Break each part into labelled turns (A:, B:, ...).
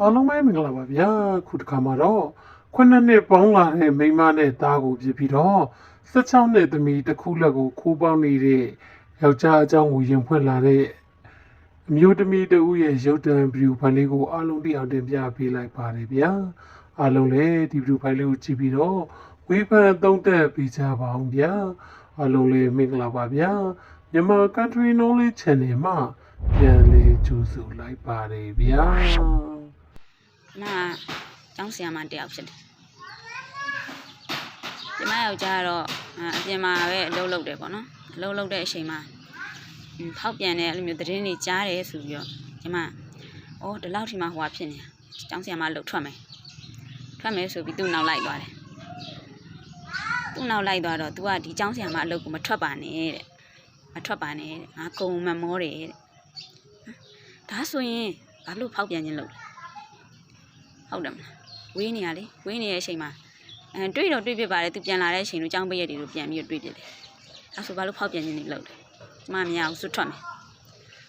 A: အားလုံးပဲမင်္ဂလာပါဗျာခုတစ်ခါမှာတော့ခုနှစ်နှစ်ပေါင်းလာတဲ့မိန်းမနဲ့သားကိုပြစ်ပြီးတော့16နှစ်သမီးတစ်ခုလက်ကိုခိုးပေါင်းနေတဲ့ယောက်ျားအကြောင်းကိုရင်ဖွင့်လာတဲ့အမျိုးသမီးတဦးရဲ့ရုပ်တံဗီဒီယိုဖိုင်လေးကိုအားလုံးသိအောင်တင်ပြပေးလိုက်ပါတယ်ဗျာအားလုံးလည်းဒီဗီဒီယိုဖိုင်လေးကိုကြည့်ပြီးတော့ဝေဖန်သုံးသပ်ပေးကြပါအောင်ဗျာအားလုံးလည်းမင်္ဂလာပါဗျာမြန်မာ Country Knowledge Channel မှာပြန်လေးကြိုဆိုလိုက်ပါတယ်ဗျာ
B: နာကျောင်းဆရာမတယောက်ဖြစ်တယ်ကျမယောက်ျားကတော့အာအပြင်မှာပဲအလုပ်လုပ်တယ်ပေါ့နော်အလုပ်လုပ်တဲ့အချိန်မှာဟွန်းဖောက်ပြန်တဲ့အဲ့လိုမျိုးသတင်းတွေကြားတယ်ဆိုပြီးတော့ကျမအော်ဒီလောက်ထိမှဟိုဟာဖြစ်နေတာကျောင်းဆရာမလှုပ်ထွက်မယ်ထွက်မယ်ဆိုပြီးသူ့နောက်လိုက်သွားတယ်သူ့နောက်လိုက်သွားတော့ तू ကဒီကျောင်းဆရာမအလုပ်ကိုမထွက်ပါနဲ့တဲ့မထွက်ပါနဲ့တဲ့ငါကုံမမောတယ်တဲ့ဒါဆိုရင်ဘာလို့ဖောက်ပြန်ခြင်းလုပ်လဲ ဟုတ်တယ်မလားဝေးနေရလေဝေးနေတဲ့အချိန်မှာအဲတွေ့တော့တွေ့ဖြစ်ပါတယ်သူပြန်လာတဲ့အချိန်တို့ចောင်းပိတ်ရက်တွေတို့ပြန်ပြီးတော့တွေ့ဖြစ်တယ်အဲဆိုဘာလို့ဖောက်ပြန်ခြင်းတွေလုပ်တယ်ကျမမရအောင်စွတ်ထွက်မယ်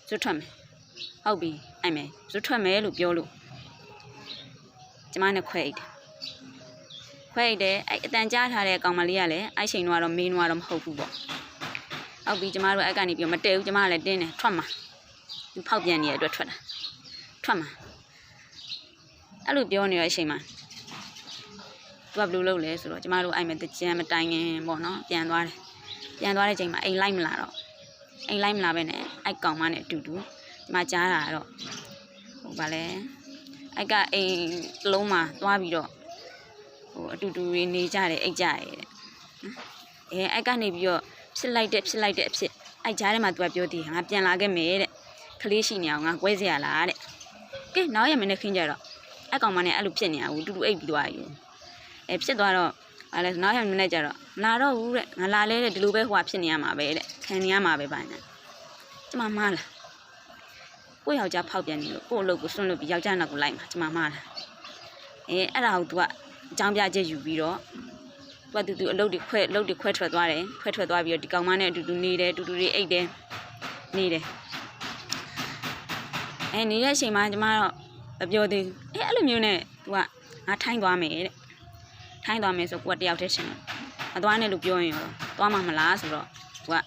B: စွတ်ထွက်မယ်ဟုတ်ပြီအဲ့မယ်စွတ်ထွက်မယ်လို့ပြောလို့ကျမနဲ့ခွဲအိတ်တယ်ခွဲအိတ်တယ်အဲ့အတန်ကြားထားတဲ့ကောင်မလေးကလည်းအဲ့ချိန်တော့တော့မင်းတော့မဟုတ်ဘူးပေါ့ဟုတ်ပြီကျမတို့အဲ့ကနေပြီးတော့မတည့်ဘူးကျမကလည်းတင်းတယ်ထွက်မှာသူဖောက်ပြန်နေတဲ့အတွက်ထွက်တာထွက်မှာ အဲ့လိုပြောနေတဲ့အချိန်မှာသူကဘယ်လိုလုပ်လဲဆိုတော့ကျမတို့အဲ့မဲ့တကြံမတိုင်ခင်ပေါ့နော်ပြန်သွားတယ်ပြန်သွားတဲ့အချိန်မှာအိမ်လိုက်မလာတော့အိမ်လိုက်မလာပဲနဲ့အဲ့ကောင်မနဲ့အတူတူကျမကြားတာကတော့ဟိုဗာလဲအဲ့ကအိမ်တစ်လုံးမှာသွားပြီးတော့ဟိုအတူတူတွေနေကြတယ်အိတ်ကြရဲတဲ့နော်အဲအဲ့ကနေပြီးတော့ဖြစ်လိုက်တဲ့ဖြစ်လိုက်တဲ့အဖြစ်အဲ့ကြားထဲမှာသူကပြောသေးတယ်ငါပြန်လာခဲ့မယ်တဲ့ကလေးရှိနေအောင်ငါကွဲစရာလားတဲ့ကဲနောက်ရမနေ့ခင်းကြတော့ အကောင်မနဲ့အဲ့လိုဖြစ်နေတာကိုတူတူအိတ်ပြီးသွားယူအဲဖြစ်သွားတော့ဘာလဲနောက်ရက်မနေ့ကျတော့မလာတော့ဘူးတဲ့ငါလာလဲတဲ့ဒီလိုပဲဟိုကဖြစ်နေရမှာပဲတဲ့ခံနေရမှာပဲပါညာကျမမားလားကိုယ့်ယောက်ျားဖောက်ပြန်နေလို့ကိုယ့်အလုပ်ကိုစွန့်လို့ပြီးယောက်ျားနောက်ကိုလိုက်မှာကျမမားလားအဲအဲ့ဒါကို तू ကအကြောင်းပြချက်ယူပြီးတော့ तू ကတူတူအလုပ်တွေခွဲအလုပ်တွေခွဲထွက်သွားတယ်ခွဲထွက်သွားပြီးတော့ဒီကောင်မနဲ့အတူတူနေတယ်အတူတူတွေအိတ်တယ်နေတယ်အဲနေတဲ့အချိန်မှာကျမတော့ မပြောသေးဘူးအဲအဲ့လိုမျိုးနဲ့ तू ကငါထိုင်းသွားမယ်တဲ့ထိုင်းသွားမယ်ဆိုကိုကတယောက်တည်းရှင်မသွားနဲ့လို့ပြောရင်ရောသွားမှာမလားဆိုတော့ကိုက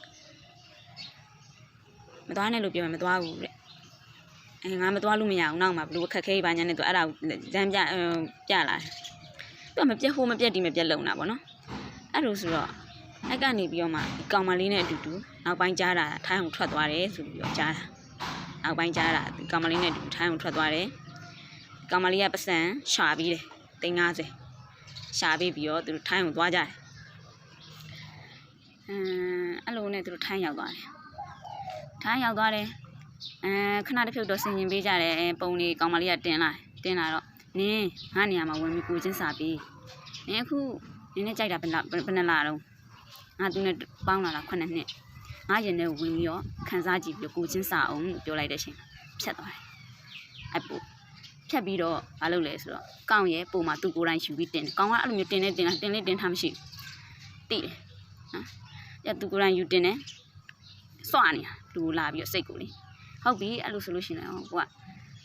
B: မသွားနဲ့လို့ပြောရင်မသွားဘူးတဲ့အဲငါမသွားလို့မရအောင်နောက်မှာဘလို့အခက်ခဲပါညာနဲ့ तू အဲ့ဒါကိုလမ်းပြပြလာသူကမပြတ်ဟိုးမပြတ်ဒီမပြတ်လုံတာဗောနော်အဲ့လိုဆိုတော့အဲ့ကနေပြီးတော့မှဒီကောင်မလေးနဲ့အတူတူနောက်ပိုင်းကြားတာထိုင်းအောင်ထွက်သွားတယ်ဆိုပြီးတော့ကြားတာနောက်ပိုင်းကြားတာဒီကောင်မလေးနဲ့အတူထိုင်းအောင်ထွက်သွားတယ် ကောင်မလေးကပတ်စံရှာပြီးတယ်350ရှာပြီးပြီးတော့သူတို့ထိုင်းကိုသွားကြတယ်အမ်အဲ့လိုနဲ့သူတို့ထိုင်းရောက်သွားတယ်ထိုင်းရောက်သွားတယ်အဲခဏတစ်ဖြုတ်တော့ဆင်ကျင်ပေးကြတယ်အဲပုံလေးကောင်မလေးကတင်လာတယ်တင်လာတော့နင်းငါနေရာမှာဝင်ပြီးကိုချင်းစာပြီးနင်းအခုနင်းနဲ့ကြိုက်တာဘယ်လောက်ဘယ်နှစ်လားတော့ငါသူနဲ့ပေါင်းလာတာ9နှစ်ငါရင်ထဲကိုဝင်ပြီးတော့ခန်းစားကြည့်ပြီးတော့ကိုချင်းစာအောင်လို့ပြောလိုက်တဲ့အချိန်ဖြတ်သွားတယ်အဲ့ပို့ ဖြတ်ပြီးတော့မလုပ်လဲဆိုတော့ကောင်းရဲ့ပုံမှာသူကိုယ်တိုင်ယူပြီးတင်တယ်ကောင်းကအဲ့လိုမျိုးတင်နေတင်တာတင်လေးတင်ထားမရှိဘူးတိတယ်နော်ညသူကိုယ်တိုင်ယူတင်တယ်စွနေတာလူလာပြီးတော့စိတ်ကိုလေဟုတ်ပြီအဲ့လိုဆိုလို့ရှိရင်တော့ကိုက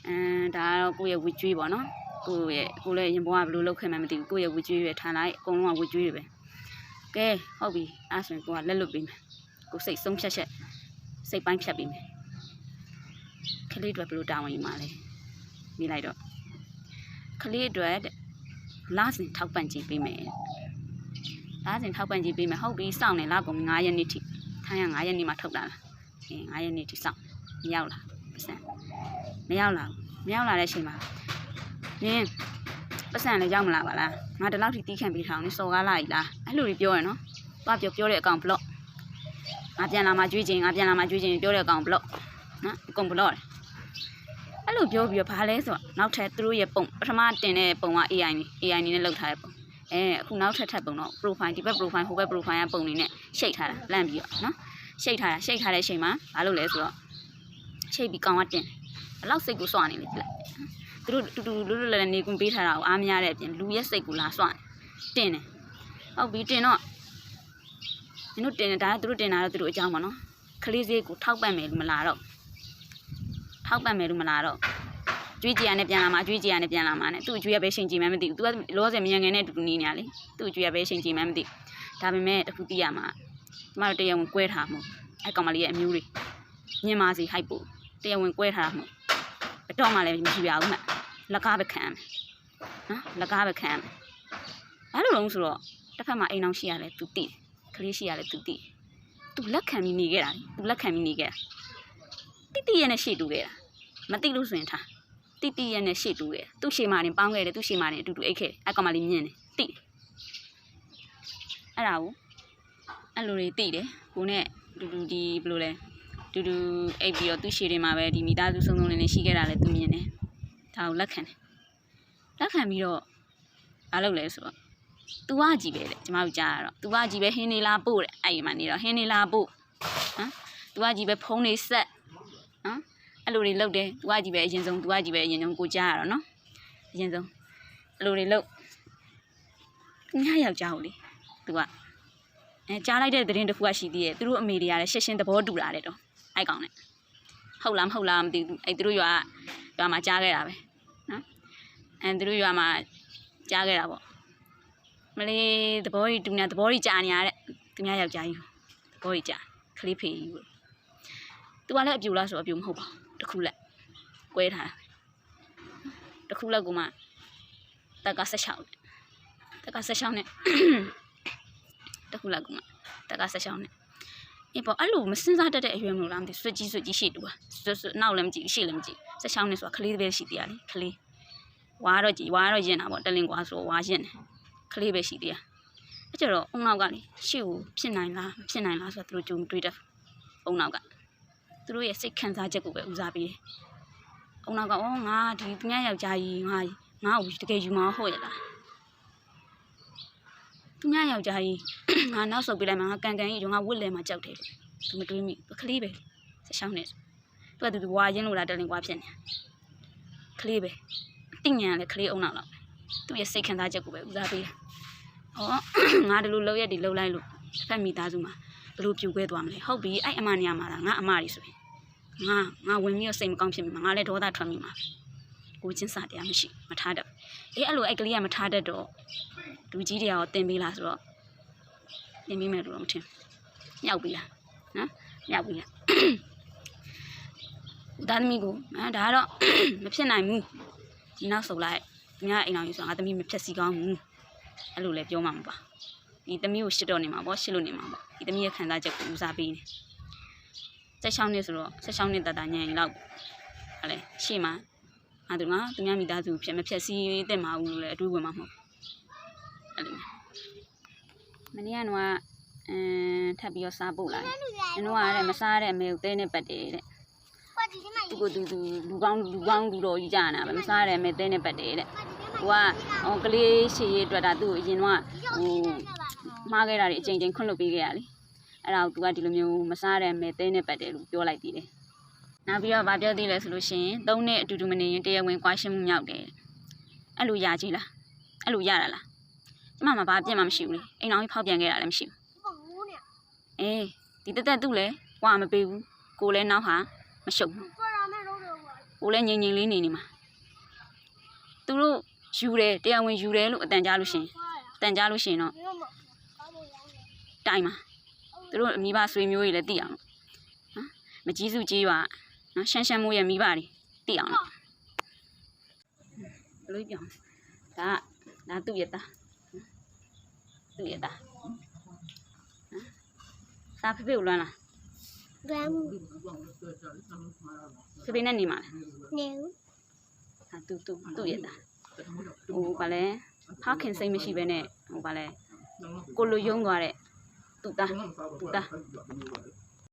B: အဲဒါကတော့ကိုယ့်ရဲ့ဝစ်ကျွေးပေါ့နော်ကိုယ့်ရဲ့ကိုယ်လည်းရင်ဘွားကဘယ်လိုလုပ်ခဲ့မှန်းမသိဘူးကိုယ့်ရဲ့ဝစ်ကျွေးပဲထားလိုက်အကုန်လုံးကဝစ်ကျွေးတွေပဲကဲဟုတ်ပြီအဲ့ဆိုရင်ကိုကလက်လွတ်ပေးမယ်ကိုစိတ်ဆုံးဖြတ်ချက်စိတ်ပိုင်းဖြတ်ပေးမယ်ကလေးတွေဘယ်လိုတာဝန်ယူမှာလဲ မိလိုက်တော့ကလေးအတွက်တဲ့လာစဉ်ထောက်ပံ့ကြည့်ပေးမယ်လာစဉ်ထောက်ပံ့ကြည့်ပေးမယ်ဟုတ်ပြီစောင့်နေလာကုန်9ရက်နေ့ထိထိုင်းက9ရက်နေ့မှထုတ်တာလားအဲ9ရက်နေ့ထိစောင့်မရောက်လာပတ်စံမရောက်လာဘူးမရောက်လာတဲ့အချိန်မှာနင်းပတ်စံလည်းရောက်မလာပါလားငါဒီလောက်ထိတီးခံပြီးထောင်နေစော်ကားလာ ਈ လားအဲ့လိုတွေပြောရနော်သွားပြောပြောတဲ့အကောင်ဘလော့ငါပြန်လာမှကြွေးချင်းငါပြန်လာမှကြွေးချင်းပြောတဲ့အကောင်ဘလော့နော်အကောင်ဘလော့ အဲ့လိုပြောပြီးတော့ဘာလဲဆိုတော့နောက်ထပ်သူတို့ရဲ့ပုံပထမတင်တဲ့ပုံက AI နေ AI နေနဲ့လောက်ထားတဲ့ပုံအဲအခုနောက်ထပ်ထပ်ပုံတော့ profile ဒီဘက် profile ဟိုဘက် profile ကပုံနေနဲ့ရှိတ်ထားတာလန့်ပြီးတော့နော်ရှိတ်ထားတာရှိတ်ထားတဲ့အချိန်မှာဘာလုပ်လဲဆိုတော့ရှိတ်ပြီးကောင်ကတင်ဘယ်လောက်စိတ်ကိုစွနေလဲကြည့်လိုက်သူတို့တူတူလွတ်လွတ်လပ်လပ်နေကွန်ပေးထားတာကိုအားမရတဲ့အပြင်လူရဲ့စိတ်ကိုလာစွတင်တယ်ဟုတ်ပြီတင်တော့နင်တို့တင်တယ်ဒါကသူတို့တင်တာတော့သူတို့အကြောင်းပါနော်ကလေးစေးကိုထောက်ပံ့မယ်လို့မလာတော့ ထောက်ပံ့မယ်လို့မလာတော့ ကျွေးကြည်ရနဲ့ပြန်လာမှာအကျွေးကြည်ရနဲ့ပြန်လာမှာနဲ့သူ့အကျွေးရပဲချိန်ကြည့်မှန်းမသိဘူး तू ကလောဆယ်မြန်ငယ်နဲ့အတူတူနေနေရလေသူ့အကျွေးရပဲချိန်ကြည့်မှန်းမသိဘူးဒါပေမဲ့တခုသိရမှာကျမတို့တရားဝင်ကွဲထားမှုအဲ့ကောင်မလေးရဲ့အမျိုးတွေမြင်ပါစီဟိုက်ပို့တရားဝင်ကွဲထားမှုဘယ်တော့မှလည်းမရှိပါဘူးမှလက်ကားပဲခံရမယ်နော်လက်ကားပဲခံရမယ်ဘာလို့လဲဆိုတော့တစ်ဖက်မှာအိမ်အောင်ရှိရလဲ तू သိတယ်ကလေးရှိရလဲ तू သိတယ် तू လက်ခံပြီးနေခဲ့တာလေ तू လက်ခံပြီးနေခဲ့တာ တိတိရဲ့နဲ့ရှေ့တူခဲ့တာမသိလို့ဆိုရင်ထားတိတိရဲ့နဲ့ရှေ့တူခဲ့တာသူ့ရှေ့မှာနေပေါင်းခဲ့တယ်သူ့ရှေ့မှာနေအတူတူအိတ်ခဲ့တယ်အကောင်မလေးမြင်တယ်တိတယ်အဲ့ဒါကိုအဲ့လိုတွေတိတယ်ကိုနဲ့တူတူဒီဘယ်လိုလဲတူတူအိတ်ပြီးတော့သူ့ရှေ့တွေမှာပဲဒီမိသားစုစုံစုံလေးလေးရှိခဲ့တာလည်းသူမြင်တယ်ဒါကိုလက်ခံတယ်လက်ခံပြီးတော့ဘာလုပ်လဲဆိုတော့ तू ကကြည့်ပဲတဲ့ကျမတို့ကြားရတော့ तू ကကြည့်ပဲဟင်းနေလာပို့တဲ့အဲ့ဒီမှာနေတော့ဟင်းနေလာပို့ဟမ် तू ကကြည့်ပဲဖုန်းနေဆက်ဟမ် အဲ့လိုတွေလုပ်တယ်သူကကြီးပဲအရင်ဆုံးသူကကြီးပဲအရင်ဆုံးကိုကြားရတော့နော်အရင်ဆုံးအဲ့လိုတွေလုပ်ညယောက်ျားကိုလေသူကအဲကြားလိုက်တဲ့သတင်းတစ်ခုကရှိသေးတယ်သူတို့အမေတွေကလည်းရှက်ရှင်းသဘောတူတာလေတော့အဲ့ကောင်နဲ့ဟုတ်လားမဟုတ်လားမသိဘူးအဲ့သူတို့ရွာရွာမှာကြားခဲ့တာပဲနော်အဲသူတို့ရွာမှာကြားခဲ့တာပေါ့မလေးသဘောကြီးတူများသဘောကြီးကြာနေရတဲ့သူများယောက်ျားကြီးသဘောကြီးကြာခလေးဖေးကြီးပေါ့သူကလည်းအပြူလားဆိုအပြူမဟုတ်ပါဘူး တစ်ခုလက်ကွဲထားတာတစ်ခုလက်ကမှတက်က16တက်က16နဲ့တစ်ခုလက်ကမှတက်က16နဲ့အေးပေါ့အဲ့လိုမစင်စားတတ်တဲ့အရွယ်မလို့လားမသိဆွကြီးဆွကြီးရှိတူပါဆွဆွနောက်လည်းမကြည့်ရှေ့လည်းမကြည့်16နဲ့ဆိုတာခလေးတစ်ပဲရှိသေးရလေခလေးဝါတော့ကြည့်ဝါတော့ရင်တာပေါ့တလင်ကွာဆိုဝါရင်တယ်ကလေးပဲရှိသေးတာအဲ့ကျတော့အုံနောက်ကလေရှေ့ကိုဖြစ်နိုင်လားမဖြစ်နိုင်လားဆိုတော့သူတို့ကြုံတွေးတတ်အုံနောက်က သူတို့ရဲ့စိတ်ခံစားချက်ကိုပဲဦးစားပေးတယ်အုံနောက်ကအော်ငါဒီသူများယောက်ျားကြီးငါငါ့ကိုတကယ်ယူမဟုတ်ရလားသူများယောက်ျားကြီးငါနောက်ဆုတ်ပေးလိုက်မှာငါကန်ကန်ကြီးရောငါဝစ်လဲမှာကြောက်တယ်သူမတွေးမိဘူးကလေးပဲဆက်ရှောင်းနေသူကသူသူဝါရင်လို့လားတလင်ကွာဖြစ်နေကလေးပဲတိညာလည်းကလေးအုံနောက်လောက်သူ့ရဲ့စိတ်ခံစားချက်ကိုပဲဦးစားပေးတာ။ဟောငါဒီလိုလောက်ရက်ဒီလောက်လိုက်လို့တစ်ဖက်မိသားစုမှာဘယ်လိုပြိုကွဲသွားမလဲ။ဟုတ်ပြီအဲ့အမနေရာမှာလားငါအမတွေဆိုရင် ငါငါဝင်ပြီးတော့စိတ်မကောင်းဖြစ်မိမှာငါလည်းဒေါသထွက်မိမှာ။ကိုချင်းစာတရားမရှိမထားတတ်။အေးအဲ့လိုအဲ့ကလေးကမထားတတ်တော့လူကြီးတွေရောတင်ပေးလားဆိုတော့တင်ပေးမယ်လို့တော့မထင်။မြောက်ပြီလား။နော်မြောက်ပြီလား။ဦးသားသမီးကိုအဲဒါကတော့မဖြစ်နိုင်ဘူး။ဒီနောက်ဆုတ်လိုက်။ညအိမ်အောင်ယူဆိုငါသမီးမဖြက်စီကောင်းဘူး။အဲ့လိုလည်းပြောမှာမပါ။ဒီသမီးကိုရှစ်တော့နေမှာပေါ့ရှစ်လို့နေမှာပေါ့။ဒီသမီးရဲ့ခံစားချက်ကိုဦးစားပေးနေ။ ဆက်ချောင်းနေဆိုတော့ဆက်ချောင်းနေတတညံရင်လောက်။ဟာလေရှေ့မှာငါတို့ငါသူများမိသားစုဖြစ်မဖြက်စီတဲ့မှာဘူးလို့လည်းအတွေးဝင်မှာမဟုတ်ဘူး။အဲ့လို။မနေ့ကတော့အမ်ထပ်ပြီးတော့စားပို့လာတယ်။ကျွန်တော်ကလည်းမစားတဲ့အမေကိုတဲနဲ့ပတ်တယ်တဲ့။သူကသူသူလူကောင်းလူကောင်းလူတော်ကြီးကြာနာပဲမစားရတယ်မဲတဲနဲ့ပတ်တယ်တဲ့။ကိုကဟိုကလေးရှည်ရအတွက်ဒါသူ့ကိုအရင်ကဟိုမှားခဲ့တာတွေအချိန်ချင်းခွင့်လွတ်ပေးခဲ့ရလေ။ အဲ့ဒါကိုသူကဒီလိုမျိုးမစားရတယ်မဲတဲနဲ့ပတ်တယ်လို့ပြောလိုက်သေးတယ်။နောက်ပြီးတော့ဗာပြောသေးလဲဆိုလို့ရှိရင်သုံးနှစ်အတူတူမနေရင်တရားဝင်ကွာရှင်းမှုမြောက်တယ်။အဲ့လိုရကြီးလား။အဲ့လိုရတာလား။ကျမမှာဘာပြစ်မှမရှိဘူးလေ။အိမ်အောင်ကြီးဖောက်ပြန်ခဲ့တာလည်းမရှိဘူး။အေးဒီတက်တက်သူ့လဲကွာမပေးဘူး။ကိုလည်းနောက်ဟာမရှုပ်ဘူး။ကိုလည်းငြိမ်ငြိမ်လေးနေနေမှာသူတို့ယူတယ်တရားဝင်ယူတယ်လို့အတန်ကြားလို့ရှရင်အတန်ကြားလို့ရှရင်တော့တိုင်မှာ သူတို့မိဘဆွေမျိုးတွေလည်းသိအောင်လို့နော်မကြီးစုကြီးရွာနော်ရှမ်းရှမ်းမိုးရဲ့မိဘတွေသိအောင်လို့ဘယ်လိုပြောင်းဒါကဒါသူ့ရဲ့သားသူ့ရဲ့သားနော်စာဖေဖေကိုလွမ်းလား
C: ဘမ်
B: ဖေဖေနဲ့နေမှာလား
C: နေ
B: ဟာသူသူသူ့ရဲ့သားဟိုဗာလဲဖခင်စိတ်မရှိဘဲနဲ့ဟိုဗာလဲကိုလိုယုံသွားတဲ့ သူ့သားသူ့သား